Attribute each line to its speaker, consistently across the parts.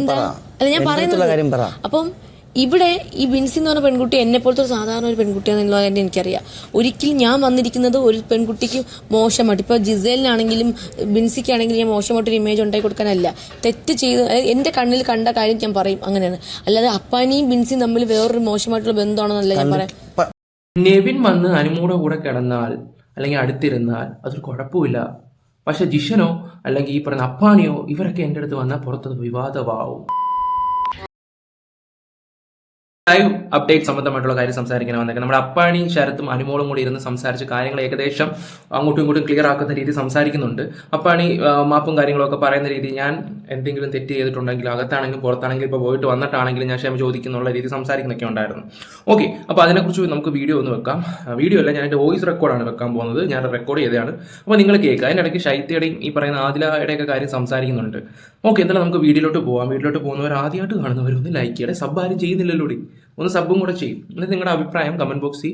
Speaker 1: എന്താ അല്ല ഞാൻ
Speaker 2: എന്റെ കാര്യം പറ.
Speaker 1: പറയുന്നത് അപ്പം ഇവിടെ ഈ ബിൻസി എന്ന് പറഞ്ഞ പെൺകുട്ടി എന്നെ പോലത്തെ ഒരു സാധാരണ ഒരു പെൺകുട്ടിയാണെന്നുള്ള കാര്യം എനിക്കറിയാം. ഒരിക്കലും ഞാൻ വന്നിരിക്കുന്നത് ഒരു പെൺകുട്ടിക്ക് മോശമായിട്ട്. ഇപ്പൊ ജിസേലിനാണെങ്കിലും ബിൻസിക്കാണെങ്കിലും ഞാൻ മോശമായിട്ടൊരു ഇമേജ് ഉണ്ടാക്കി കൊടുക്കാനല്ല. തെറ്റ് ചെയ്ത് എന്റെ കണ്ണിൽ കണ്ട കാര്യം ഞാൻ പറയും അങ്ങനെയാണ്. അല്ലാതെ അപ്പാനിയും ബിൻസിയും തമ്മിൽ വേറൊരു മോശമായിട്ടുള്ള ബന്ധമാണെന്നല്ല ഞാൻ പറയാം.
Speaker 3: നെവിൻ വന്ന് അനുമോടെ കൂടെ കിടന്നാൽ അല്ലെങ്കിൽ അടുത്തിരുന്നാൽ അതൊരു കുഴപ്പമില്ല പക്ഷെ ജിഷനോ അല്ലെങ്കിൽ ഈ പറയുന്ന അപ്പാനിയോ ഇവരൊക്കെ എന്റെ അടുത്ത് വന്നാൽ പുറത്തത് വിവാദമാവും. ലൈവ് അപ്ഡേറ്റ് സംബന്ധമായിട്ടുള്ള കാര്യം സംസാരിക്കാൻ വന്നേക്കാം. നമ്മുടെ അപ്പാണി ശരത്തും അനുമോളും കൂടി ഇരുന്ന് സംസാരിച്ച് കാര്യങ്ങൾ ഏകദേശം അങ്ങോട്ടും ഇങ്ങോട്ടും ക്ലിയർ ആക്കുന്ന രീതി സംസാരിക്കുന്നുണ്ട്. അപ്പാണി മാപ്പും കാര്യങ്ങളൊക്കെ പറയുന്ന രീതി ഞാൻ എന്തെങ്കിലും തെറ്റ് ചെയ്തിട്ടുണ്ടെങ്കിൽ അകത്താണെങ്കിലും പുറത്താണെങ്കിലും ഇപ്പോൾ പോയിട്ട് വന്നിട്ടാണെങ്കിലും ഞാൻ ക്ഷമ ചോദിക്കുന്നുള്ള രീതി സംസാരിക്കുന്നൊക്കെ ഉണ്ടായിരുന്നു. ഓക്കെ അപ്പോൾ അതിനെക്കുറിച്ച് നമുക്ക് വീഡിയോ ഒന്ന് വെക്കാം. വീഡിയോ അല്ല ഞാൻ എന്റെ വോയിസ് റെക്കോർഡാണ് വെക്കാൻ പോകുന്നത്. ഞാൻ റെക്കോർഡ് ചെയ്തതാണ്. അപ്പോൾ നിങ്ങൾ കേൾക്കുക. ഇടയ്ക്ക് ശൈത്യയുടെയും ഈ പറയുന്ന ആദിലയുടെയൊക്കെ കാര്യം സംസാരിക്കുന്നുണ്ട്. ഓക്കെ എന്തായാലും നമുക്ക് വീഡിയോയിലോട്ട് പോകാം വീഡിയോയിലോട്ട് പോകുന്നവർ ആദ്യമായിട്ട് കാണുന്നവർ ഒന്ന് ലൈക്ക് ചെയ്യണേ. സബ് ആരും ചെയ്യുന്നില്ലല്ലോ. ഒന്ന് സബും കൂടെ ചെയ്യും. എന്നിട്ട് നിങ്ങളുടെ അഭിപ്രായം കമന്റ് ബോക്സിൽ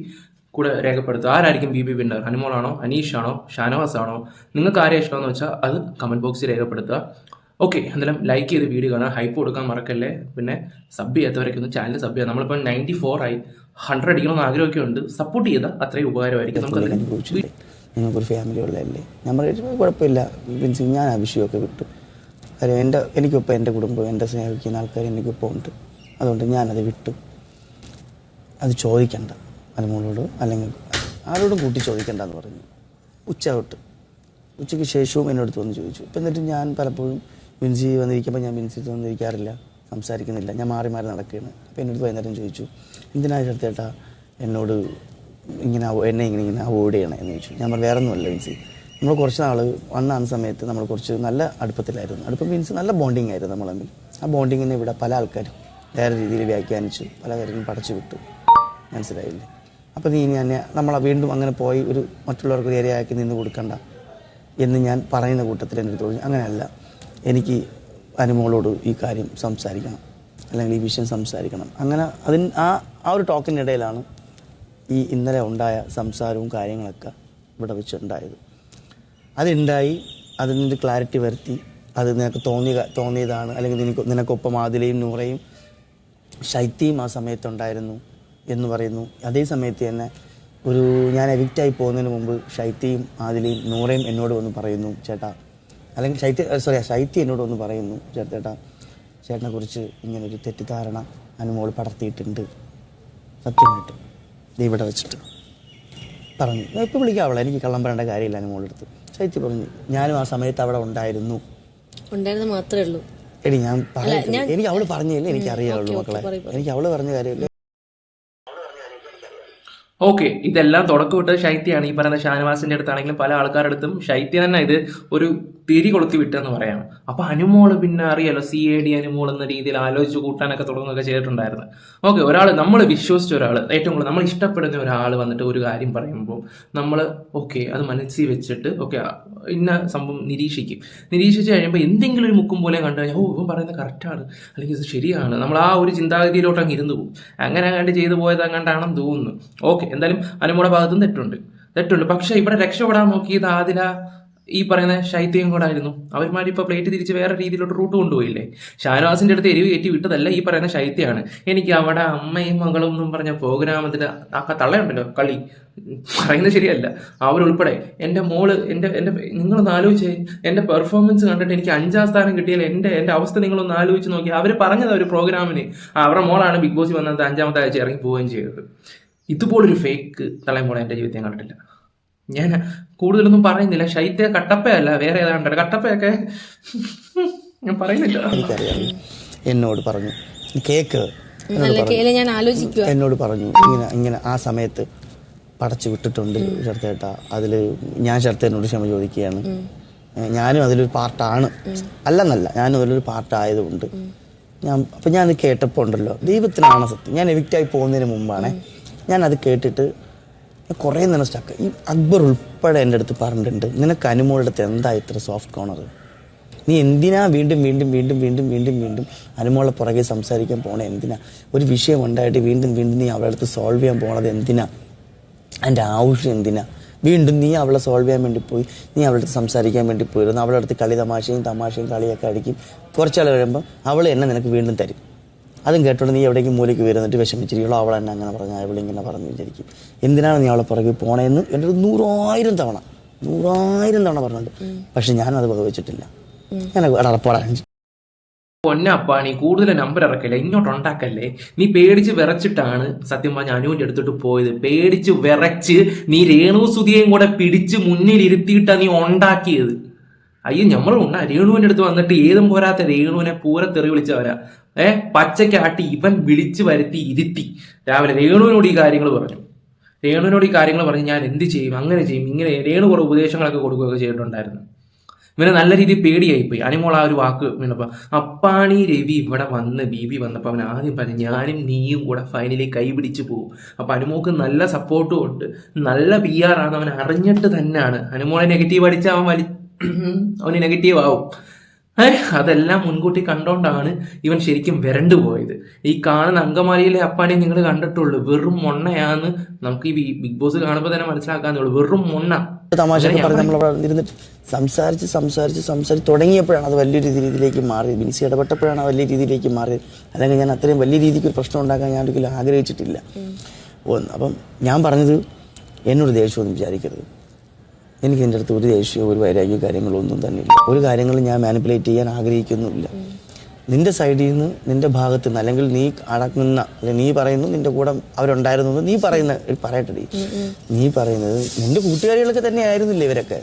Speaker 3: കൂടെ രേഖപ്പെടുത്തുക. ആരായിരിക്കും ബി ബി വിന്നർ ഹനുമോളാണോ? ആണോ ഷാനവാസ് ആണോ നിങ്ങൾക്ക് ആരെ ഇഷ്ടമെന്ന് വെച്ചാൽ അത് കമന്റ് ബോക്സിൽ രേഖപ്പെടുത്തുക. ഓക്കെ എന്തായാലും ലൈക്ക് ചെയ്ത് വീഡിയോ കാണാൻ ഹൈപ്പ് കൊടുക്കാൻ മറക്കല്ലേ? പിന്നെ സബ് ചെയ്യാത്തവരൊക്കെ ഒന്ന് ചാനൽ സബ് ചെയ്യാം നമ്മളിപ്പോൾ നയന്റി ഫോർ ആയി. ഹൺഡ്രഡ് അടിക്കണമെന്ന് ആഗ്രഹമൊക്കെ ഉണ്ട് സപ്പോർട്ട് ചെയ്താൽ അത്രയും ഉപകാരമായിരിക്കും. നമുക്ക്
Speaker 2: നിങ്ങൾക്കൊരു ഫാമിലി ഉള്ളതല്ലേ? ഞാൻ പറഞ്ഞു കുഴപ്പമില്ല. മീൻസ് ഞാൻ ആ വിഷയമൊക്കെ വിട്ടു. കാര്യം എന്റെ എനിക്കൊപ്പം എന്റെ കുടുംബം എന്റെ സ്നേഹിക്കുന്ന ആൾക്കാർ എനിക്കൊപ്പം ഉണ്ട്. അതുകൊണ്ട് ഞാനത് വിട്ടു. അത് ചോദിക്കണ്ട. അനുമോളോട് അല്ലെങ്കിൽ ആരോടും കൂട്ടി ചോദിക്കണ്ട എന്ന് പറഞ്ഞു. ഉച്ച തൊട്ട്. ഉച്ചയ്ക്ക് ശേഷവും എന്നോട് വന്ന് ചോദിച്ചു. ഇപ്പം എന്നിട്ട് ഞാൻ പലപ്പോഴും മിൻസി വന്നിരിക്കുമ്പോൾ ഞാൻ മിൻസി വന്നിരിക്കാറില്ല. സംസാരിക്കുന്നില്ല. ഞാൻ മാറി മാറി നടക്കുകയാണ്. അപ്പോൾ എന്നോട് വൈകുന്നേരം ചോദിച്ചു എന്തിനാ ചേട്ടാ? എന്നോട് ഇങ്ങനെ എന്നെ ഇങ്ങനെ ഇങ്ങനെ അവോയ്ഡ് ചെയ്യണേ? എന്ന് ചോദിച്ചു. ഞാൻ പറഞ്ഞു വേറെ ഒന്നുമല്ല മിൻസി. നമ്മൾ കുറച്ച് നാൾ വന്ന ആ സമയത്ത് നമ്മൾ കുറച്ച് നല്ല അടുപ്പത്തിലായിരുന്നു. അടുപ്പം മീൻസ് നല്ല ബോണ്ടിങ് ആയിരുന്നു നമ്മൾ തമ്മിൽ. ആ ബോണ്ടിങ്ങിനെ ഇവിടെ പല ആൾക്കാരും വേറെ രീതിയിൽ വ്യാഖ്യാനിച്ചു പല കാര്യങ്ങളും പടച്ചു വിട്ടു. മനസ്സിലായില്ലേ? അപ്പോൾ നീ ഇനി എന്നെ നമ്മളെ വീണ്ടും അങ്ങനെ പോയി ഒരു മറ്റുള്ളവർക്ക് ഒരു ഇരയാക്കി നിന്ന് കൊടുക്കണ്ട എന്ന് ഞാൻ പറയുന്ന കൂട്ടത്തിൽ എന്റെ തോന്നി. അങ്ങനെയല്ല. എനിക്ക് അനുമോളോട് ഈ കാര്യം സംസാരിക്കണം. അല്ലെങ്കിൽ ഈ വിഷയം സംസാരിക്കണം. അങ്ങനെ അതിന് ആ ആ ഒരു ടോക്കിനിടയിലാണ് ഈ ഇന്നലെ ഉണ്ടായ സംസാരവും കാര്യങ്ങളൊക്കെ ഇവിടെ വെച്ചുണ്ടായത്. അതുണ്ടായി അതിന്റെ ക്ലാരിറ്റി വരുത്തി അത് നിനക്ക് തോന്നിയ തോന്നിയതാണ്. അല്ലെങ്കിൽ നിനക്ക് നിനക്കൊപ്പം ആദിലയും നൂറയും ശൈത്യയും ആ സമയത്തുണ്ടായിരുന്നു. എന്ന് പറയുന്നു. അതേ സമയത്ത് തന്നെ ഒരു ഞാൻ എവിക്റ്റായി പോകുന്നതിന് മുമ്പ് ശൈത്യയും ആദിലയും നൂറയും എന്നോട് വന്ന് പറയുന്നു ചേട്ടാ അല്ലെങ്കിൽ ശൈത്യ സോറി ശൈത്യ എന്നോട് വന്ന് പറയുന്നു ചേട്ടേട്ടാ ചേട്ടനെ കുറിച്ച് ഇങ്ങനൊരു തെറ്റിദ്ധാരണ അനുമോൾ പടർത്തിയിട്ടുണ്ട്. സത്യമായിട്ട്. ദേ ഇവിടെ വെച്ചിട്ട് പറഞ്ഞു. ഇപ്പോൾ വിളിക്കാം അവളെ എനിക്ക് കള്ളം പറയേണ്ട കാര്യമില്ല അനുമോളുടെ അടുത്ത്. ശൈത്യ പറഞ്ഞു ഞാനും ആ സമയത്ത് അവിടെ ഉണ്ടായിരുന്നു.
Speaker 1: ഉണ്ടായിരുന്നു മാത്രമേ ഉള്ളൂ.
Speaker 2: എടി ഞാൻ
Speaker 1: പറഞ്ഞു
Speaker 2: എനിക്ക് അവൾ പറഞ്ഞില്ലേ എനിക്ക് അറിയാവുള്ളൂ മക്കളെ. എനിക്ക് അവൾ പറഞ്ഞ കാര്യമില്ല.
Speaker 3: ഓക്കെ ഇതെല്ലാം തുടക്കം വിട്ടത് ശൈത്യമാണ് ഈ പറയുന്ന ഷാനവാസിന്റെ അടുത്താണെങ്കിലും പല ആൾക്കാരുടെ അടുത്തും ശൈത്യ തന്നെ ഇത് ഒരു തിരി കൊളുത്തി വിട്ടെന്ന് പറയാം. അപ്പൊ അനുമോൾ പിന്നെ അറിയാലോ സി എ ഡി അനുമോൾ എന്ന രീതിയിൽ ആലോചിച്ച് കൂട്ടാനൊക്കെ തുടങ്ങുകയൊക്കെ ചെയ്തിട്ടുണ്ടായിരുന്നു. ഓക്കെ ഒരാൾ നമ്മൾ വിശ്വസിച്ച ഒരാൾ ഏറ്റവും കൂടുതൽ നമ്മൾ ഇഷ്ടപ്പെടുന്ന ഒരാൾ വന്നിട്ട് ഒരു കാര്യം പറയുമ്പോൾ നമ്മൾ ഓക്കെ അത് മനസ്സിൽ വെച്ചിട്ട് ഓക്കെ ഇന്ന സംഭവം നിരീക്ഷിക്കും. നിരീക്ഷിച്ച് കഴിയുമ്പോൾ എന്തെങ്കിലും ഒരു മുക്കും പോലെ കണ്ടു കഴിഞ്ഞാൽ ഓ ഇവൻ പറയുന്നത് കറക്റ്റാണ് അല്ലെങ്കിൽ ഇത് ശരിയാണ് നമ്മൾ ആ ഒരു ചിന്താഗതിയിലോട്ട് അങ്ങ് ഇരുന്ന് പോകും. അങ്ങനെ അങ്ങോട്ട് ചെയ്തു പോയത് അങ്ങോട്ടാണെന്ന് തോന്നുന്നു. ഓക്കെ എന്തായാലും അനുമോടെ ഭാഗത്തും തെറ്റുണ്ട്. തെറ്റുണ്ട്. പക്ഷേ ഇവിടെ രക്ഷപ്പെടാൻ നോക്കിയത് ആദില ഈ പറയുന്ന ശൈത്യം കൂടായിരുന്നു അവന്മാർ ഇപ്പോൾ പ്ലേറ്റ് തിരിച്ച് വേറെ രീതിയിലോട്ട് റൂട്ട് കൊണ്ടുപോയില്ലേ? ഷാനവാസിന്റെ അടുത്ത് എരിവ് കയറ്റി വിട്ടതല്ല ഈ പറയുന്ന ശൈത്യമാണ്. എനിക്ക് അവിടെ അമ്മയും മകളും എന്നും പറഞ്ഞ പ്രോഗ്രാമത്തിൽ ആ തള്ളയുണ്ടല്ലോ കളി. പറയുന്നത് ശരിയല്ല. അവരുൾപ്പെടെ എന്റെ മോൾ എന്റെ എന്റെ നിങ്ങളൊന്ന് ആലോചിച്ചേ. എന്റെ പെർഫോമൻസ് കണ്ടിട്ട് എനിക്ക് അഞ്ചാം സ്ഥാനം കിട്ടിയാൽ എന്റെ എന്റെ അവസ്ഥ നിങ്ങളൊന്ന് ആലോചിച്ച് നോക്കി. അവർ പറഞ്ഞത് ഒരു പ്രോഗ്രാമിന് അവരുടെ മോളാണ് ബിഗ് ബോസ് വന്നത് അഞ്ചാമത്തെ ആഴ്ച ഇറങ്ങി പോവുകയും ചെയ്തത്. ഇതുപോലൊരു ഫേക്ക് തളയമോളെ എന്റെ ജീവിതത്തിൽ കണ്ടിട്ടില്ല. ഞാൻ കൂടുതലൊന്നും പറയുന്നില്ല. ശൈത്യ കട്ടപ്പയല്ല വേറെ ഏതാണ്ട്. കട്ടപ്പയൊക്കെ ഞാൻ പറയുന്നില്ല.
Speaker 2: എനിക്കറിയാം. എന്നോട് പറഞ്ഞു. കേക്ക്
Speaker 1: ഞാൻ ആലോചിക്കുക
Speaker 2: എന്നോട് പറഞ്ഞു. ഇങ്ങനെ ഇങ്ങനെ ആ സമയത്ത് പടച്ചു വിട്ടിട്ടുണ്ട് ചെറുത്തേട്ട അതിൽ ഞാൻ ചെറുത്തേനോട് ക്ഷമ ചോദിക്കുകയാണ്. ഞാനും അതിലൊരു പാർട്ടാണ് അല്ലെന്നല്ല ഞാനും അതിലൊരു പാർട്ടായതുകൊണ്ട് ഞാൻ അപ്പം ഞാനത് കേട്ടപ്പോൾ ഉണ്ടല്ലോ ദൈവത്തിനാണ് സത്യം. ഞാൻ എവിക്റ്റായി പോകുന്നതിന് മുമ്പാണ്. ഞാനത് അത് കേട്ടിട്ട് കുറേ നേരം സ്റ്റക്ക് ഈ അക്ബർ ഉൾപ്പെടെ എന്റെ അടുത്ത് പറഞ്ഞിട്ടുണ്ട് നിനക്ക് അനുമോളുടെ അടുത്ത് എന്താ ഇത്ര സോഫ്റ്റ് കോണർ നീ എന്തിനാ വീണ്ടും വീണ്ടും വീണ്ടും വീണ്ടും വീണ്ടും വീണ്ടും അനുമോളെ പുറകെ സംസാരിക്കാൻ പോണേ? എന്തിനാ? ഒരു വിഷയം ഉണ്ടായിട്ട് വീണ്ടും വീണ്ടും നീ അവളുടെ അടുത്ത് സോൾവ് ചെയ്യാൻ പോണത് എന്തിനാ? അതിന്റെ ആവശ്യം എന്തിനാ? വീണ്ടും നീ അവളെ സോൾവ് ചെയ്യാൻ വേണ്ടി പോയി നീ അവളുടെ അടുത്ത് സംസാരിക്കാൻ വേണ്ടി പോയിരുന്നു. അവളുടെ അടുത്ത് കളി തമാശയും തമാശയും കളിയൊക്കെ അടിക്കും കുറച്ചാൾ കഴിയുമ്പം അവൾ എന്നെ നിനക്ക് വീണ്ടും തരും. അതും കേട്ടോ നീ എവിടേക്ക് മൂലയ്ക്ക് വരുന്നിട്ട് വിഷമിച്ചിരിക്കുള്ളൂ അവൾ എന്നെ അങ്ങനെ പറഞ്ഞു അവൾ ഇങ്ങനെ പറഞ്ഞു വിചാരിക്കും. എന്തിനാണ് നീ അവളെ പുറകെ പോണേന്ന്? എന്റെ ഒരു നൂറായിരം തവണ നൂറായിരം തവണ പറഞ്ഞിട്ടുണ്ട്. പക്ഷെ ഞാനത് വകവെച്ചിട്ടില്ല. ഞാൻ അടപ്പടാ
Speaker 3: പൊന്നപ്പാണി കൂടുതൽ നമ്പർ ഇറക്കല്ലേ? ഇങ്ങോട്ട് ഉണ്ടാക്കല്ലേ? നീ പേടിച്ച് വിറച്ചിട്ടാണ് സത്യം പറഞ്ഞ അനുവിന്റെ എടുത്തിട്ട് പോയത്. പേടിച്ച് വിറച്ച് നീ രേണു സുതിയെയും കൂടെ പിടിച്ച് മുന്നിൽ ഇരുത്തിയിട്ടാ നീ ഉണ്ടാക്കിയത്. അയ്യോ നമ്മളുണ്ട രേണുവിന്റെ അടുത്ത് വന്നിട്ട് ഏതും പോരാത്ത രേണുവിനെ പൂര തെറി വിളിച്ചവരാ ഏ? പച്ചക്കാട്ടി ഇവൻ വിളിച്ചു വരുത്തി ഇരുത്തി. രാവിലെ രേണുവിനോട് ഈ കാര്യങ്ങൾ പറഞ്ഞു. രേണുവിനോട് ഈ കാര്യങ്ങൾ പറഞ്ഞ് ഞാൻ എന്ത് ചെയ്യും? അങ്ങനെ ചെയ്യും. ഇങ്ങനെ. രേണു കുറെ ഉപദേശങ്ങളൊക്കെ കൊടുക്കുകയൊക്കെ ചെയ്തിട്ടുണ്ടായിരുന്നു. ഇവനെ നല്ല രീതിയിൽ പേടിയായിപ്പോയി. അനിമോൾ ആ ഒരു വാക്ക് വീണപ്പോ അപ്പാണി രവി ഇവിടെ വന്ന് ബി ബി വന്നപ്പോ അവൻ ആദ്യം പറഞ്ഞു ഞാനും നീയും കൂടെ ഫൈനലി കൈപിടിച്ച് പോകും അപ്പൊ അനുമോക്ക് നല്ല സപ്പോർട്ടും ഉണ്ട്. നല്ല പി ആർ ആണ് അവൻ അറിഞ്ഞിട്ട് തന്നെയാണ്. അനുമോളെ നെഗറ്റീവ് അടിച്ച് അവൻ വലി അവന് നെഗറ്റീവ് ആവും. അതെല്ലാം മുൻകൂട്ടി കണ്ടോണ്ടാണ് ഇവൻ ശരിക്കും വരണ്ടു പോയത്. ഈ കാണുന്ന അങ്കമാലിയിലെ അപ്പാനെ നിങ്ങൾ കണ്ടിട്ടുള്ളൂ. വെറും മൊണ്ണയാന്ന് നമുക്ക് ഈ ബിഗ് ബോസ് കാണുമ്പോൾ തന്നെ മനസ്സിലാക്കാന്നേ ഉള്ളൂ. വെറും മൊണ്ണ.
Speaker 2: തമാശ ഇരുന്നിട്ട് സംസാരിച്ച് സംസാരിച്ച് സംസാരിച്ച് തുടങ്ങിയപ്പോഴാണ് അത് വലിയ രീതിയിലേക്ക് മാറിയത്. ബിൻസി ഇടപെട്ടപ്പോഴാണ് വലിയ രീതിയിലേക്ക് മാറിയത്. അല്ലെങ്കിൽ ഞാൻ അത്രയും വലിയ രീതിക്ക് ഒരു പ്രശ്നം ഉണ്ടാക്കാൻ ഞാൻ ഒരിക്കലും ആഗ്രഹിച്ചിട്ടില്ല. ഒന്ന് അപ്പം ഞാൻ പറഞ്ഞത് എന്നോട് ദേഷ്യമൊന്നും വിചാരിക്കരുത്. എനിക്ക് എന്റെ അടുത്ത് ഒരു ദേഷ്യമോ ഒരു വൈരാഗ്യ കാര്യങ്ങളോ ഒന്നും തന്നെ ഇല്ല ഒരു കാര്യങ്ങളും ഞാൻ മാനിപ്പുലേറ്റ് ചെയ്യാൻ ആഗ്രഹിക്കുന്നുമില്ല. നിന്റെ സൈഡിൽ നിന്ന് നിന്റെ ഭാഗത്ത് നിന്ന് അല്ലെങ്കിൽ നീ അടക്കുന്ന അല്ലെങ്കിൽ നീ പറയുന്നു നിന്റെ കൂടെ അവരുണ്ടായിരുന്നു നീ പറയുന്ന പറയട്ടെ നീ പറയുന്നത് നിന്റെ കൂട്ടുകാരികളൊക്കെ തന്നെ ആയിരുന്നില്ലേ ഇവരൊക്കെ?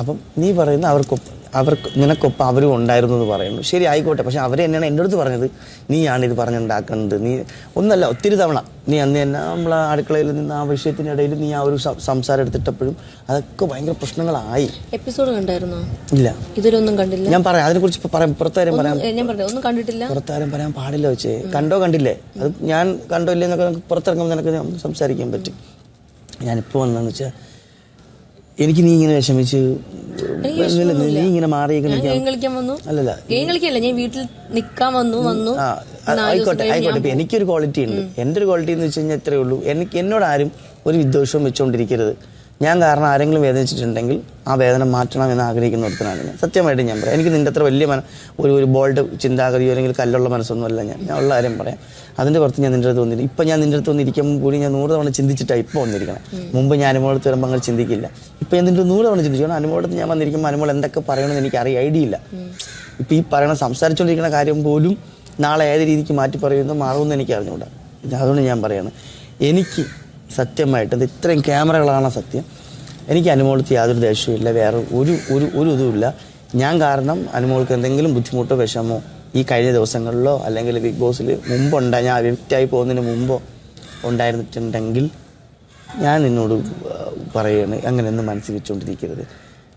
Speaker 2: അപ്പം നീ പറയുന്ന അവർക്കൊപ്പം. അവർക്ക് നിനക്കൊപ്പം അവരും ഉണ്ടായിരുന്നു എന്ന് പറയുന്നു. ശരി ആയിക്കോട്ടെ. പക്ഷെ അവർ തന്നെയാണ് എന്റെ അടുത്ത് പറഞ്ഞത്. നീയാണ് ഇത് പറഞ്ഞുണ്ടാക്കുന്നത്. നീ ഒന്നല്ല ഒത്തിരി തവണ നീ അന്ന് തന്നെ നമ്മൾ അടുക്കളയിൽ നിന്ന് ആ വിഷയത്തിനിടയിൽ നീ ആ ഒരു സംസാരം എടുത്തിട്ടപ്പോഴും അതൊക്കെ ഭയങ്കര പ്രശ്നങ്ങളായി.
Speaker 1: എപ്പിസോഡ് കണ്ടായിരുന്നോ?
Speaker 2: ഇല്ല.
Speaker 1: ഇതൊരൊന്നും കണ്ടില്ല.
Speaker 2: ഞാൻ പറയാം അതിനെ കുറിച്ച് പറയാം. പുറത്താരും പറയാം.
Speaker 1: ഞാൻ പറഞ്ഞു ഒന്നും കണ്ടിട്ടില്ല.
Speaker 2: പുറത്താരും പറയാൻ പാടില്ല വെച്ചേ. കണ്ടോ കണ്ടില്ലേ? അത് ഞാൻ കണ്ടോ ഇല്ലേ എന്നൊക്കെ നമുക്ക് പുറത്തിറങ്ങുമ്പോൾ നിനക്ക് സംസാരിക്കാൻ പറ്റും. ഞാനിപ്പോൾ വന്നതെന്ന് വെച്ചാൽ എനിക്ക് നീ ഇങ്ങനെ വിഷമിച്ച് നീ ഇങ്ങനെ അല്ലല്ല.
Speaker 1: ഗെയിം കളിക്കല്ല ഞാൻ വീട്ടിൽ നിൽക്കാൻ വന്നു വന്നു.
Speaker 2: ആയിക്കോട്ടെ ആയിക്കോട്ടെ. ഇപ്പൊ എനിക്കൊരു ക്വാളിറ്റി ഉണ്ട്. എന്റെ ഒരു ക്വാളിറ്റി എന്ന് വെച്ച് കഴിഞ്ഞാൽ ഇത്രയേ ഉള്ളൂ. എനിക്ക് എന്നോട് ആരും ഒരു വിദ്വേഷവും വെച്ചുകൊണ്ടിരിക്കരുത് ഞാൻ കാരണം ആരെങ്കിലും വേദനിച്ചിട്ടുണ്ടെങ്കിൽ ആ വേദന മാറ്റണം എന്ന് ആഗ്രഹിക്കുന്ന ഒരുത്തനാണ് ഞാൻ. സത്യമായിട്ട് ഞാൻ പറയാം. എനിക്ക് നിന്റെ അത്ര വലിയ മന ഒരു ഒരു ബോൾഡ് ചിന്താഗതിയോ അല്ലെങ്കിൽ കല്ലുള്ള മനസ്സൊന്നും അല്ല ഞാൻ. ഞാൻ ഉള്ള കാര്യം പറയാം. അതിന്റെ പുറത്ത് ഞാൻ നിന്റെ അടുത്ത് വന്നിരിക്കും ഇപ്പം ഞാൻ നിന്റെ അടുത്ത് വന്നിരിക്കുമ്പോൾ കൂടി ഞാൻ നൂറ് തവണ ചിന്തിച്ചിട്ടാണ് ഇപ്പോൾ വന്നിരിക്കണം. മുമ്പ് ഞാൻ അനുമോളത്ത് വരുമ്പോൾ അങ്ങനെ ചിന്തിക്കില്ല. ഇപ്പം ഞാൻ നിന്റെ നൂറ് തവണ ചിന്തിച്ചു. അനുമോളത്ത് ഞാൻ വന്നിരിക്കുമ്പോൾ അനുമോൾ എന്തൊക്കെ പറയണമെന്ന് എനിക്ക് അറിയ ഐഡിയ ഇല്ല. ഇപ്പം ഈ പറയണ സംസാരിച്ചുകൊണ്ടിരിക്കുന്ന കാര്യം പോലും നാളെ ഏത് രീതിക്ക് മാറ്റി പറയുമെന്ന് മാറുമെന്ന് എനിക്ക് അറിഞ്ഞുകൂടാ അതുകൊണ്ട് ഞാൻ പറയാണ്. എനിക്ക് സത്യമായിട്ട്. ഇത് ഇത്രയും ക്യാമറകളാണ് സത്യം. എനിക്ക് അനുമോളത്ത് യാതൊരു ദേഷ്യവും ഇല്ല. വേറെ ഒരു ഒരു ഒരു ഇതുമില്ല ഞാൻ കാരണം അനുമോൾക്ക് എന്തെങ്കിലും ബുദ്ധിമുട്ടോ വിഷമോ ഈ കഴിഞ്ഞ ദിവസങ്ങളിലോ അല്ലെങ്കിൽ ബിഗ് ബോസിൽ മുമ്പുണ്ടായി ഞാൻ വിക്റ്റായി പോകുന്നതിന് മുമ്പോ ഉണ്ടായിരുന്നിട്ടുണ്ടെങ്കിൽ ഞാൻ നിന്നോട് പറയുകയാണ് അങ്ങനെയൊന്നും മനസ്സിൽ വെച്ചുകൊണ്ടിരിക്കരുത്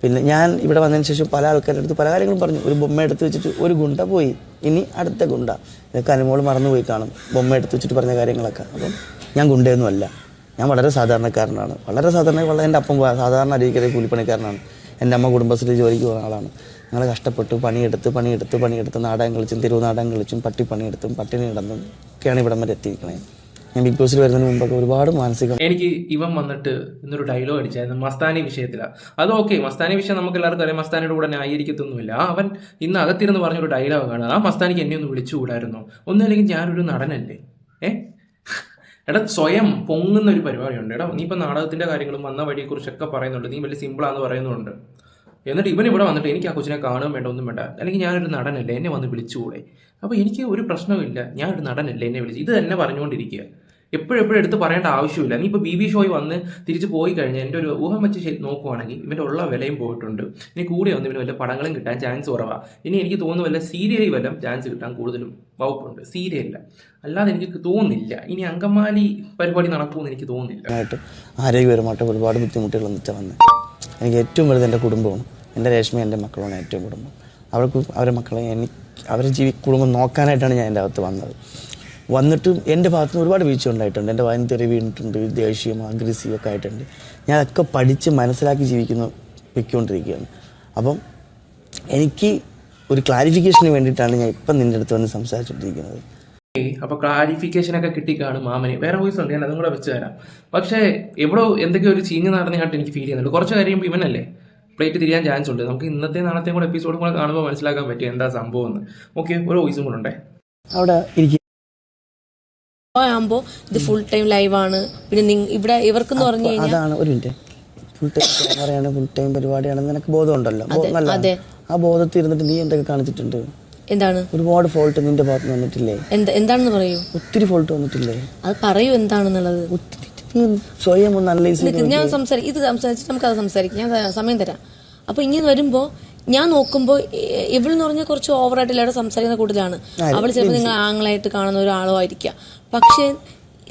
Speaker 2: പിന്നെ ഞാൻ ഇവിടെ വന്നതിന് ശേഷം പല ആൾക്കാരുടെ അടുത്ത് പല കാര്യങ്ങളും പറഞ്ഞു. ഒരു ബൊമ്മ എടുത്ത് വെച്ചിട്ട് ഒരു ഗുണ്ട പോയി. ഇനി അടുത്ത ഗുണ്ട. ഇതൊക്കെ അനുമോൾ മറന്നുപോയി കാണും. ബൊമ്മ എടുത്ത് വെച്ചിട്ട് പറഞ്ഞ കാര്യങ്ങളൊക്കെ. അപ്പം ഞാൻ ഗുണ്ടയൊന്നും അല്ല. ഞാൻ വളരെ സാധാരണക്കാരനാണ്. വളരെ സാധാരണ വളരെ എന്റെ അപ്പം സാധാരണ അരീക്കര കൂലിപ്പണിക്കാരനാണ്. എന്റെ അമ്മ കുടുംബശ്രീ ജോലിക്ക് പോകുന്ന ആളാണ്. ഞങ്ങൾ കഷ്ടപ്പെട്ടു. പണിയെടുത്ത് പണിയെടുത്ത് പണിയെടുത്ത് നാടകം കളിച്ചും തെരുവ് നാടകം കളിച്ചും പട്ടി പണിയെടുത്തും പട്ടിണി കിടന്നും ഒക്കെയാണ് ഇവിടം വരെ എത്തിയിരിക്കണേ. ഞാൻ ബിഗ് ബോസിൽ വരുന്നതിന് മുമ്പൊക്കെ ഒരുപാട് മാനസിക
Speaker 3: എനിക്ക് ഇവൻ വന്നിട്ട് ഇന്നൊരു ഡയലോഗ് അടിച്ചായിരുന്നു. മസ്താനി വിഷയത്തിലാണ് അത് ഓക്കെ മസ്താനി വിഷയം നമുക്ക് എല്ലാവർക്കും അറിയാം. മസ്താനിയുടെ കൂടെ ന്യായീകരിക്കത്തൊന്നുമില്ല. അവൻ ഇന്ന് അകത്തിരുന്ന് പറഞ്ഞൊരു ഡയലോഗാണ് ആ മസ്താനിക്ക് എന്നെ ഒന്ന് വിളിച്ചുകൂടായിരുന്നോ? ഒന്നുമില്ലെങ്കിൽ ഞാനൊരു നടനല്ലേ? ഏ? എടാ സ്വയം പൊങ്ങുന്ന ഒരു പരിപാടിയുണ്ട്. എടാ നീ ഇപ്പം നാടകത്തിന്റെ കാര്യങ്ങളും വന്ന വഴിയെക്കുറിച്ചൊക്കെ പറയുന്നുണ്ട്. നീ വലിയ സിമ്പിളാന്ന് പറയുന്നുണ്ട്. എന്നിട്ട് ഇവൻ ഇവിടെ വന്നിട്ട് എനിക്ക് ആ കൊച്ചിനെ കാണുകയും വേണ്ട ഒന്നും വേണ്ട. അല്ലെങ്കിൽ ഞാനൊരു നടനല്ലേ എന്നെ വന്ന് വിളിച്ചുകൂടെ? അപ്പോൾ എനിക്ക് ഒരു പ്രശ്നവുമില്ല. ഞാനൊരു നടനല്ലേ എന്നെ വിളിച്ച്. ഇത് തന്നെ പറഞ്ഞുകൊണ്ടിരിക്കുക. എപ്പോഴും എപ്പോഴും എടുത്ത് പറയേണ്ട ആവശ്യമില്ല. നീ ഇപ്പോൾ ബി ബി ഷോയിൽ വന്ന് തിരിച്ച് പോയി കഴിഞ്ഞാൽ എന്റെ ഒരു ഊഹം വെച്ച് നോക്കുവാണെങ്കിൽ ഇവന്റെ ഉള്ള വിലയും പോയിട്ടുണ്ട്. ഇനി കൂടെ വന്ന് ഇവന് വല്ല പടങ്ങളും കിട്ടാൻ ചാൻസ് കുറവാണ് ഇനി എനിക്ക് തോന്നുന്നു വല്ല സീരിയലിൽ വല്ല ചാൻസ് കിട്ടാൻ കൂടുതലും വകുപ്പുണ്ട്. സീരിയലില്ല അല്ലാതെ എനിക്ക് തോന്നുന്നില്ല. ഇനി അങ്കമാലി പരിപാടി നടക്കുമെന്ന് എനിക്ക് തോന്നുന്നില്ല.
Speaker 2: ആരോഗ്യപരമായിട്ട് ഒരുപാട് ബുദ്ധിമുട്ടുകൾ വന്നിട്ടാണ് വന്നത് എനിക്ക് ഏറ്റവും വലുത് എന്റെ കുടുംബമാണ്. എന്റെ രേഷ്മ എന്റെ മക്കളാണ് ഏറ്റവും കുടുംബം. അവർക്ക് അവരുടെ മക്കളെ എനിക്ക് അവരെ ജീവി കുടുംബം നോക്കാനായിട്ടാണ് ഞാൻ എന്റെ അകത്ത് വന്നത്. വന്നിട്ടും എന്റെ ഭാഗത്ത് നിന്ന് ഒരുപാട് വീഴ്ച ഉണ്ടായിട്ടുണ്ട് എന്റെ വായന തെറി വീണിട്ടുണ്ട് ദേഷ്യം അഗ്രസീവ് ഒക്കെ ആയിട്ടുണ്ട്. ഞാൻ അതൊക്കെ പഠിച്ച് മനസ്സിലാക്കി ജീവിക്കുന്ന പൊയ്ക്കൊണ്ടിരിക്കുകയാണ്. അപ്പം എനിക്ക് ഒരു ക്ലാരിഫിക്കേഷന് വേണ്ടിയിട്ടാണ് ഞാൻ ഇപ്പം നിന്റെ അടുത്ത് വന്ന് സംസാരിച്ചുകൊണ്ടിരിക്കുന്നത്
Speaker 3: അപ്പൊ ക്ലാരിഫിക്കേഷൻ ഒക്കെ കിട്ടിക്കാണും മാമന്. വേറെ വോയിസ് ഉണ്ട് ഞാൻ അതും കൂടെ വെച്ച് തരാം. പക്ഷേ എവിടോ എന്തൊക്കെയോ ഒരു ചീഞ്ഞ് നടന്നതായിട്ട് എനിക്ക് ഫീൽ ചെയ്യുന്നുണ്ട്. കുറച്ച് കഴിയുമ്പോൾ ഇവനല്ലേ പ്ലേറ്റ് തിരിയാൻ ചാൻസ് ഉണ്ട്. നമുക്ക് ഇന്നത്തെ നാളത്തെയും കൂടെ എപ്പിസോഡും കൂടെ കാണുമ്പോൾ മനസ്സിലാക്കാൻ പറ്റും എന്താ സംഭവം എന്ന്. ഓക്കെ ഒരു വോയിസും കൂടെ ഉണ്ടേ?
Speaker 2: അവിടെ ഇരിക്കും
Speaker 1: ആകുമ്പോൾ ഇത് ഫുൾ ടൈം ലൈവ് ആണ്. പിന്നെ ഇവിടെ ഇവർക്കെന്ന് പറഞ്ഞു കഴിഞ്ഞാൽ
Speaker 2: അതാണ് ഒരു മിനിറ്റ്. ഫുൾ ടൈം ക്യാമറയാണ് ഫുൾ ടൈം പരിപാടിയാണെന്ന് നിനക്ക് ബോധമുണ്ടല്ലോ. നല്ല. ആ ബോധത്തിൽ ഇരുന്നിട്ട് നീ എന്തൊക്കെ കാണിച്ചിട്ടുണ്ട്?
Speaker 1: എന്താണ്?
Speaker 2: ഒരുപാട് ഫോൾട്ട് നിന്റെ ഭാഗത്ത് വന്നിട്ടില്ലേ?
Speaker 1: എന്താണെന്ന് പറയൂ?
Speaker 2: ഒത്തിരി ഫോൾട്ട് വന്നിട്ടില്ലേ?
Speaker 1: അത് പറയൂ എന്താണെന്നുള്ളത്.
Speaker 2: സ്വയം ഒന്ന് അനലൈസ്
Speaker 1: ഞാൻ സംസാരിക്കും ഇത് സംസാരിച്ചിട്ട് നമുക്ക് അത് സംസാരിക്കാം. ഞാൻ സമയം തരാം. അപ്പൊ ഇങ്ങനെ വരുമ്പോ ഞാൻ നോക്കുമ്പോ ഇവളെന്ന് പറഞ്ഞാൽ കുറച്ച് ഓവറായിട്ട് എല്ലാവരും സംസാരിക്കുന്ന കൂടുതലാണ്. അവൾ ചിലപ്പോൾ നിങ്ങൾ ആങ്ങളായിട്ട് കാണുന്ന ഒരാളോ ആയിരിക്കാം. പക്ഷേ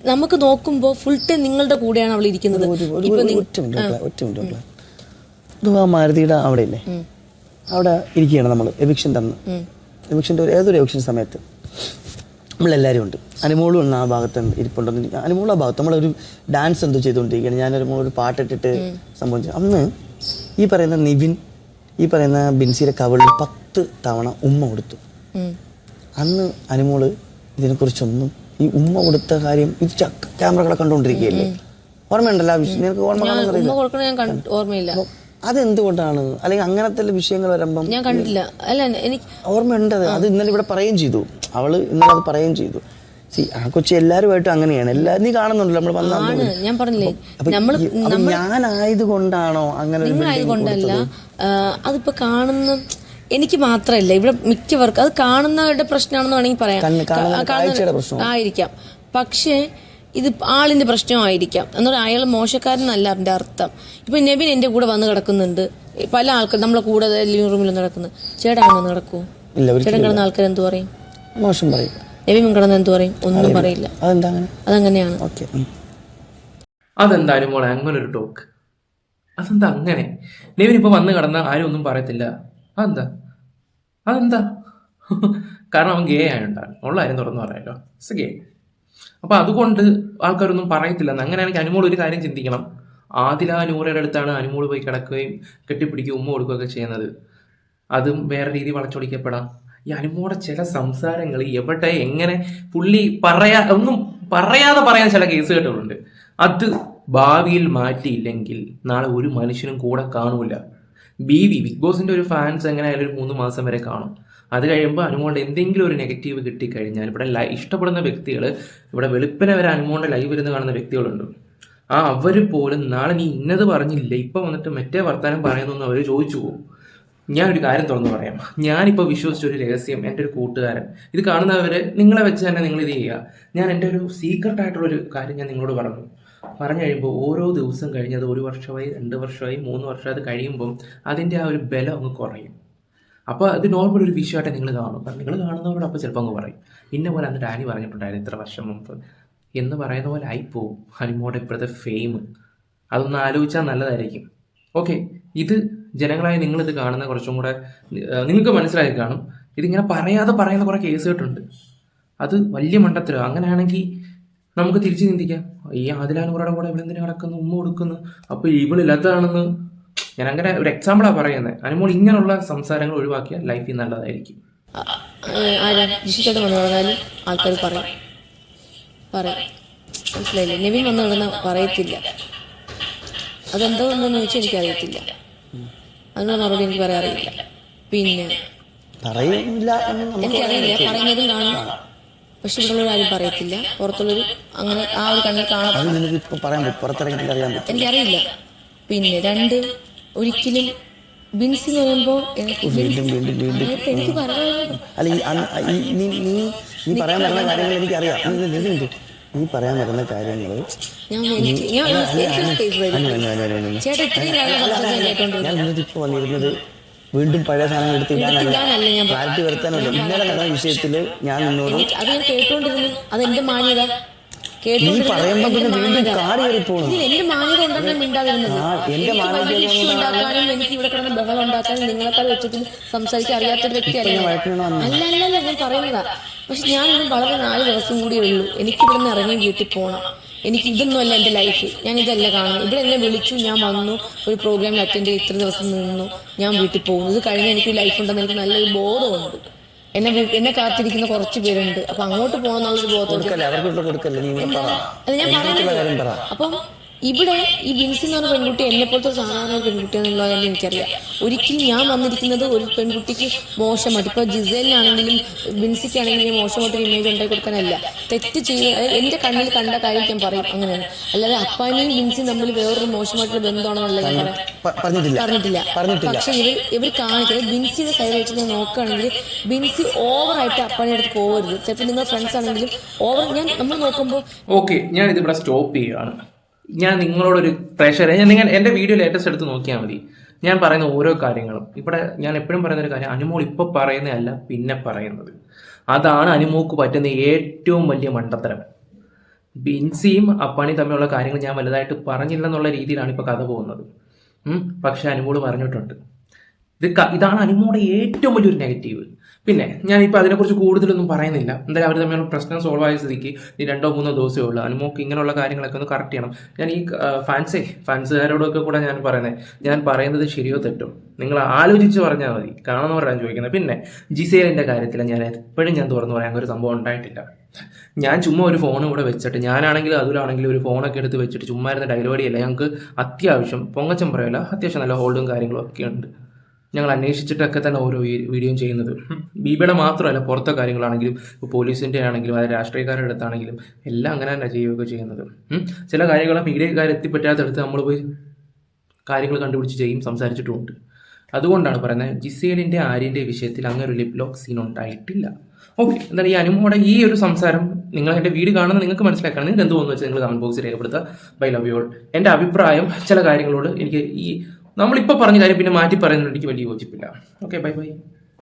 Speaker 1: നമുക്ക് നോക്കുമ്പോൾ ഫുൾ ടൈം നിങ്ങളുടെ കൂടെയാണ് അവൾ ഇരിക്കുന്നത്.
Speaker 2: ആ. മാരുതിയുടെ അവിടെ ഇല്ലേ? അവിടെ ഇരിക്കുകയാണ് നമ്മൾ എവിക്ഷൻ തന്ന്. എവിക്ഷന്റെ ഒരു ഏതൊരു എവിക്ഷൻ സമയത്ത്? നമ്മളെല്ലാവരും ഉണ്ട്. അനുമോളും ഉണ്ട് ആ ഭാഗത്ത് ഇരിപ്പുണ്ടെന്ന് അനുമോൾ ആ ഭാഗത്ത് നമ്മളൊരു ഡാൻസ് എന്തോ ചെയ്തുകൊണ്ടിരിക്കുകയാണ്. ഞാനൊരു ഒരു പാട്ടിട്ടിട്ട് സംഭവിച്ചു. അന്ന് ഈ പറയുന്ന നിവിൻ ഈ പറയുന്ന ബിൻസിയുടെ കവളിൽ പത്ത് തവണ ഉമ്മ കൊടുത്തു. അന്ന് അനുമോൾ ഇതിനെക്കുറിച്ചൊന്നും ഈ ഉമ്മ കൊടുത്ത കാര്യം ഇത് ക്യാമറകളെ കണ്ടുകൊണ്ടിരിക്കുകയല്ലേ? ഓർമ്മയുണ്ടല്ലോ നിനക്ക് ഓർമ്മ
Speaker 1: ഓർമ്മയില്ല.
Speaker 2: അതെന്തുകൊണ്ടാണ്? അല്ലെങ്കിൽ അങ്ങനത്തെ വിഷയങ്ങൾ വരുമ്പം
Speaker 1: ഞാൻ കണ്ടില്ല. അല്ല എനിക്ക്
Speaker 2: ഓർമ്മയുണ്ട് അത് അത് ഇന്നലെ ഇവിടെ പറയുകയും ചെയ്തു. അവൾ ഇന്നലെ അത് പറയുകയും ചെയ്തു. സി ആ കൊച്ചി എല്ലാരുമായിട്ടും അങ്ങനെയാണ്. എല്ലാരും നീ കാണുന്നുണ്ടല്ലോ നമ്മൾ വന്ന
Speaker 1: ആണ്. ഞാൻ പറഞ്ഞില്ലേ നമ്മൾ
Speaker 2: ഞാനായത് കൊണ്ടാണോ അങ്ങനെ?
Speaker 1: ആ, അതിപ്പോ കാണുന്ന എനിക്ക് മാത്രമല്ല ഇവിടെ മിക്കവർക്കും അത് കാണുന്നവരുടെ പ്രശ്നമാണെന്ന് വേണമെങ്കിൽ പറയാം. ആയിരിക്കാം. പക്ഷേ ഇത് ആളിന്റെ പ്രശ്നമായിരിക്കാം എന്നാൽ അയാൾ മോശക്കാരനല്ല അതിന്റെ അർത്ഥം. ഇപ്പൊ നബിൻ എന്റെ കൂടെ വന്ന് കിടക്കുന്നുണ്ട്. പല ആൾക്കാർ നമ്മളെ കൂടെ ലിവിംഗ് റൂമിൽ ഒന്ന് കിടക്കുന്നത് ചേട്ടാ വന്ന് കിടക്കൂ
Speaker 2: ഇല്ല
Speaker 1: ചേട്ടൻ കിടന്ന ആൾക്കാർ എന്ത് പറയും?
Speaker 2: മോശം പറയും.
Speaker 1: നെവിൻ കിടന്ന എന്ത് പറയും? ഒന്നും പറയില്ല.
Speaker 2: അതെന്താ അങ്ങനെ?
Speaker 1: അതങ്ങനെയാണ്.
Speaker 2: ഓക്കെ.
Speaker 3: അതെന്തായാലും മോളെ അങ്ങനെ ഒരു ടോക്ക് അതെന്താ അങ്ങനെ? നെവിൻ ഇപ്പൊ വന്ന് കടന്ന ആരും ഒന്നും പറയത്തില്ല. അതെന്താ? അതെന്താ? കാരണം അവൻ ഗേ ആയതുകൊണ്ടാണ് ഉള്ള ആരും തുറന്നു പറയാലോ ഇറ്റ്സ് ഗേ അപ്പൊ അതുകൊണ്ട് ആൾക്കാരൊന്നും പറയത്തില്ല അങ്ങനെയാണെങ്കിൽ അനുമോൾ ഒരു കാര്യം ചിന്തിക്കണം. ആദില നൂറയുടെ അടുത്താണ് അനുമോൾ പോയി കിടക്കുകയും കെട്ടിപ്പിടിക്കുകയും ഉമ്മ കൊടുക്കുകയൊക്കെ ചെയ്യുന്നത്. അതും വേറെ രീതി വളച്ചൊടിക്കപ്പെടാം. ഈ അനുമോടെ ചില സംസാരങ്ങൾ എവിടെ എങ്ങനെ പുള്ളി പറയാ ഒന്നും പറയാതെ പറയാൻ ചില കേസ് കേട്ടുകളുണ്ട് അത് ഭാവിയിൽ മാറ്റിയില്ലെങ്കിൽ നാളെ ഒരു മനുഷ്യനും കൂടെ കാണൂല. ബി വി ബിഗ് ബോസിന്റെ ഒരു ഫാൻസ് എങ്ങനെയായാലും ഒരു മൂന്ന് മാസം വരെ കാണും. അത് കഴിയുമ്പോൾ അനുമോളുടെ എന്തെങ്കിലും ഒരു നെഗറ്റീവ് കിട്ടിക്കഴിഞ്ഞാൽ ഇവിടെ ലൈ ഇഷ്ടപ്പെടുന്ന വ്യക്തികൾ ഇവിടെ വെളുപ്പിനെ വരെ അനുമോളുടെ ലൈവ് ഇരുന്ന് കാണുന്ന വ്യക്തികളുണ്ട്. ആ അവർ പോലും നാളെ നീ ഇന്നത് പറഞ്ഞില്ല? ഇപ്പം വന്നിട്ട് മറ്റേ വർത്താനം പറയുന്നു അവർ ചോദിച്ചു പോകും. ഞാനൊരു കാര്യം തുറന്നു പറയാം. ഞാനിപ്പോൾ വിശ്വസിച്ച ഒരു രഹസ്യം എന്റെ ഒരു കൂട്ടുകാരൻ. ഇത് കാണുന്നവർ നിങ്ങളെ വെച്ച് തന്നെ നിങ്ങൾ ഇത് ചെയ്യുക. ഞാൻ എന്റെ ഒരു സീക്രട്ട് ആയിട്ടുള്ള ഒരു കാര്യം ഞാൻ നിങ്ങളോട് പറഞ്ഞു. പറഞ്ഞു കഴിയുമ്പോൾ ഓരോ ദിവസം കഴിഞ്ഞത് ഒരു വർഷമായി രണ്ട് വർഷമായി മൂന്ന് വർഷം അത് കഴിയുമ്പം അതിന്റെ ആ ഒരു ബലം അങ്ങ് കുറയും. അപ്പോൾ അത് നോർമൽ ഒരു വിഷയമായിട്ട് നിങ്ങൾ കാണും. അപ്പം നിങ്ങൾ കാണുന്നവരോട് അപ്പോൾ ചിലപ്പോൾ അങ്ങ് പറയും. ഇന്ന പോലെ അന്ന് ഡാനി പറഞ്ഞിട്ടുണ്ടായിരുന്നു ഇത്ര വർഷം മുമ്പ്. എന്ന് പറയുന്ന പോലെ ആയി ആയിപ്പോവും. ഹനിമോടെ ഇപ്പോഴത്തെ ഫെയിം അതൊന്ന് ആലോചിച്ചാൽ നല്ലതായിരിക്കും. ഓക്കെ ഇത് ജനങ്ങളായി ഇത് കാണുന്ന കുറച്ചും കൂടെ നിങ്ങൾക്ക് മനസ്സിലായി കാണും. ഇതിങ്ങനെ പറയാതെ പറയുന്ന കുറേ കേസ് കേട്ടുണ്ട് അത് വലിയ മണ്ടത്തരം അങ്ങനെയാണെങ്കിൽ നമുക്ക് തിരിച്ച് ചിന്തിക്കാം. ഈ ആദിലാണ് കൂടെ ഇവളെന്തിനു കിടക്കുന്നു? ഉമ്മ കൊടുക്കുന്നു. അപ്പോൾ ഇവളില്ലാത്തതാണെന്ന് ഞാൻ അങ്ങനെ ഒരു എക്സാമ്പിളാണ് പറയുന്നത് അനുമോൾ ഇങ്ങനെയുള്ള സംസാരങ്ങൾ ഒഴിവാക്കിയാൽ ലൈഫിൽ നല്ലതായിരിക്കും.
Speaker 1: പറയത്തില്ല. അതെന്തോന്നെന്ന് ചോദിച്ചാൽ എനിക്കറിയത്തില്ല. അതിനുള്ള മറുപടി എനിക്ക് പറയാറില്ല പിന്നെ
Speaker 2: പറയില്ല
Speaker 1: എനിക്കറിയില്ല. പറയുന്നതും കാണാം. പക്ഷെ ഇവിടെയുള്ള ആരും പറയത്തില്ല. പുറത്തുള്ളൊരു അങ്ങനെ ആ ഒരു കണ്ണിൽ കാണാം
Speaker 2: അത് നിനക്ക് ഇപ്പൊ പറയാൻ പറ്റും. പുറത്തിറങ്ങിയിട്ട് അറിയാൻ പറ്റും
Speaker 1: എനിക്കറിയില്ല. പിന്നെ രണ്ട് ഒരിക്കലും ബിൻസി എന്ന് പറയുമ്പോൾ എനിക്ക്
Speaker 2: വീണ്ടും വീണ്ടും വീണ്ടും.
Speaker 1: എനിക്ക് പറയാൻ
Speaker 2: അല്ല ഈ അന്ന് ഈ- നീ നീ നീ പറയാൻ വരുന്ന കാര്യങ്ങൾ എനിക്കറിയാം. നീ പറയാൻ വരുന്ന കാര്യങ്ങൾ
Speaker 1: ഞാൻ
Speaker 2: ഇപ്പൊ വന്നിരുന്നത് വീണ്ടും പഴയ സാധനം എടുത്ത് ക്ലാരിറ്റി വരുത്താനല്ല ഇന്നലെ നടന്ന വിഷയത്തിൽ ഞാൻ നിന്നോട്
Speaker 1: അത് ഞാൻ കേട്ടോണ്ടിരുന്നു. അത് എന്റെ മാന്യത.
Speaker 2: നീ പറയുമ്പോ പിന്നെ വീണ്ടും കാട് കയറി
Speaker 1: ഇല്ല, എന്റെ മാന്യത കൊണ്ടാണ് മിണ്ടാതിരുന്നത്?
Speaker 2: എന്റെ
Speaker 1: എനിക്ക്
Speaker 2: മാന്യത
Speaker 1: ഇഷ്യൂ ഉണ്ടാക്കാനും എനിക്ക് ഇവിടെ കിടന്ന് ബഹളം ഉണ്ടാക്കാനും നിങ്ങളെക്കാൾ വെച്ചിട്ട് സംസാരിക്കാൻ അറിയാത്തൊരു വ്യക്തിയല്ല. അല്ല അല്ല അല്ല ഞാൻ പറയുന്നതാ. പക്ഷെ ഞാൻ ഇന്ന് വളരെ നാല് ദിവസം കൂടിയേ ഉള്ളൂ. എനിക്ക് ഇവിടെ നിന്ന് ഇറങ്ങി വീട്ടിൽ പോകണം എനിക്ക് ഇതൊന്നുമല്ല എന്റെ ലൈഫ്. ഞാൻ ഇതല്ല കാണുന്നത്. ഇവിടെ എന്നെ വിളിച്ചു ഞാൻ വന്നു. ഒരു പ്രോഗ്രാമിൽ അറ്റൻഡ് ചെയ്ത് ഇത്ര ദിവസം നിന്നു. ഞാൻ വീട്ടിൽ പോകുന്നു. ഇത് കഴിഞ്ഞ് എനിക്ക് ലൈഫ് ഉണ്ടെന്ന് എനിക്ക് നല്ലൊരു ബോധമുണ്ട്. എന്നെ എന്നെ കാത്തിരിക്കുന്ന കുറച്ച് പേരുണ്ട്. അപ്പൊ അങ്ങോട്ട് പോകാന്നുള്ളൊരു ബോധം
Speaker 2: കൊടുക്കല്ലേ? അവർക്ക് കൊടുക്കല്ലേ? നീ ഇവിടെ പറ.
Speaker 1: അത് ഞാൻ
Speaker 2: എനിക്കുള്ള
Speaker 1: അപ്പം ഇവിടെ ഈ ബിൻസി എന്ന് പറഞ്ഞ പെൺകുട്ടി എന്നെ പോലത്തെ ഒരു സാധാരണ പെൺകുട്ടി എന്നുള്ളത് എനിക്കറിയാം. ഒരിക്കലും ഞാൻ വന്നിരിക്കുന്നത് ഒരു പെൺകുട്ടിക്ക് മോശമായിട്ട്. ഇപ്പോൾ ജിസേലിനാണെങ്കിലും ബിൻസിക്കാണെങ്കിലും മോശമായിട്ട് ഒരു ഇമേജ് ഉണ്ടാക്കി കൊടുക്കാനല്ല. തെറ്റ് ചെയ്ത് എന്റെ കണ്ണിൽ കണ്ട കാര്യം ഞാൻ പറയും. അങ്ങനെയാണ്. അല്ലാതെ അപ്പാനെയും ബിൻസിയും തമ്മിൽ വേറൊരു മോശമായിട്ടുള്ള ബന്ധമാണെന്നുള്ളത് ഞാൻ
Speaker 2: പറഞ്ഞിട്ടില്ല.
Speaker 1: പക്ഷെ ഇവർ ഇവർ കാണിക്കുന്നത് ബിൻസിയുടെ സൈഡ് വെച്ച് ഞാൻ നോക്കുകയാണെങ്കിൽ ബിൻസി ഓവറായിട്ട് അപ്പാനെ അടുത്ത് പോകരുത് ചിലപ്പോൾ നിങ്ങൾ ഫ്രണ്ട്സ് ആണെങ്കിലും ഓവർ ഞാൻ നമ്മൾ നോക്കുമ്പോൾ
Speaker 3: ഓക്കെ ഞാൻ ഇതിവിടെ സ്റ്റോപ്പ് ചെയ്യുകയാണ്. ഞാൻ നിങ്ങളോടൊരു പ്രഷർ ഞാൻ നിങ്ങൾ എന്റെ വീഡിയോ ലേറ്റസ്റ്റ് എടുത്ത് നോക്കിയാൽ മതി. ഞാൻ പറയുന്ന ഓരോ കാര്യങ്ങളും. ഇവിടെ ഞാൻ എപ്പോഴും പറയുന്ന ഒരു കാര്യം അനുമോൾ ഇപ്പോൾ പറയുന്നതല്ല പിന്നെ പറയുന്നത്. അതാണ് അനുമോക്ക് പറ്റുന്ന ഏറ്റവും വലിയ മണ്ടത്തരം. ബിൻസിയും അപ്പാണി തമ്മിലുള്ള കാര്യങ്ങൾ ഞാൻ വലുതായിട്ട് പറഞ്ഞില്ലെന്നുള്ള രീതിയിലാണ് ഇപ്പോൾ കഥ പോകുന്നത്. പക്ഷെ അനുമോൾ പറഞ്ഞിട്ടുണ്ട്. ഇത് ഇതാണ് അനുമോടെ ഏറ്റവും വലിയൊരു നെഗറ്റീവ് പിന്നെ ഞാനിപ്പോൾ അതിനെക്കുറിച്ച് കൂടുതലൊന്നും പറയുന്നില്ല. എന്തായാലും അവർ തമ്മിലുള്ള പ്രശ്നം സോൾവ് ആയ സ്ഥിതിക്ക് ഈ രണ്ടോ മൂന്നോ ദിവസമേ ഉള്ളൂ. അനുമോക്ക് ഇങ്ങനെയുള്ള കാര്യങ്ങളൊക്കെ ഒന്ന് കറക്റ്റ് ചെയ്യണം. ഞാൻ ഈ ഫാൻസേ ഫാൻസുകാരോടൊക്കെ കൂടെ ഞാൻ പറയുന്നത് ഞാൻ പറയുന്നത് ശരിയോ തെറ്റോ? നിങ്ങൾ ആലോചിച്ച് പറഞ്ഞാൽ മതി. കാണുന്നവരാണ് ചോദിക്കുന്നത്. പിന്നെ ജിസേലിന്റെ കാര്യത്തിൽ ഞാൻ എപ്പോഴും ഞാൻ തുറന്നു പറയാൻ ഒരു സംഭവം ഉണ്ടായിട്ടില്ല. ഞാൻ ചുമ്മാ ഒരു ഫോൺ ഇവിടെ വെച്ചിട്ട് ഞാനാണെങ്കിലും അതിലാണെങ്കിലും ഒരു ഫോണൊക്കെ എടുത്ത് വെച്ചിട്ട് ചുമ്മാ ഇരുന്ന ഡയലോഡിയല്ല ഞങ്ങൾക്ക് അത്യാവശ്യം പൊങ്ങച്ചം പറയല്ല അത്യാവശ്യം നല്ല ഹോൾഡും കാര്യങ്ങളും ഒക്കെ ഉണ്ട്. ഞങ്ങൾ അന്വേഷിച്ചിട്ടൊക്കെ തന്നെ ഓരോ വീഡിയോയും ചെയ്യുന്നത്. ബീബിയുടെ മാത്രമല്ല പുറത്തെ കാര്യങ്ങളാണെങ്കിലും ഇപ്പോൾ പോലീസിന്റെ ആണെങ്കിലും അതായത് രാഷ്ട്രീയക്കാരുടെ അടുത്താണെങ്കിലും എല്ലാം അങ്ങനെ തന്നെ ചെയ്യുകയൊക്കെ ചെയ്യുന്നത്. ചില കാര്യങ്ങൾ മീഡിയക്കാർ എത്തിപ്പറ്റാത്തടുത്ത് നമ്മൾ പോയി കാര്യങ്ങൾ കണ്ടുപിടിച്ച് ചെയ്യും സംസാരിച്ചിട്ടുമുണ്ട് അതുകൊണ്ടാണ് പറയുന്നത് ജിസേലിന്റെ ആര്യന്റെ വിഷയത്തിൽ അങ്ങനെ ഒരു ലിപ് ലോക്ക് സീൻ ഉണ്ടായിട്ടില്ല. ഓക്കെ എന്താണ് ഈ അനുമോടെ ഈ ഒരു സംസാരം നിങ്ങൾ എന്റെ വീട് കാണുന്ന നിങ്ങൾക്ക് മനസ്സിലാക്കണം നിങ്ങൾക്ക് എന്ത് തോന്നുന്നു വെച്ചാൽ നിങ്ങൾ കമന്റ് ബോക്സിൽ രേഖപ്പെടുത്തുക. ബൈ ലവ് യു ഓൾ എന്റെ അഭിപ്രായം ചില കാര്യങ്ങളോട് എനിക്ക് ഈ നമ്മളിപ്പോൾ പറഞ്ഞ കാര്യം പിന്നെ മാറ്റി പറയുന്നതിനോട് എനിക്ക് വലിയ യോജിപ്പില്ല. Okay bye bye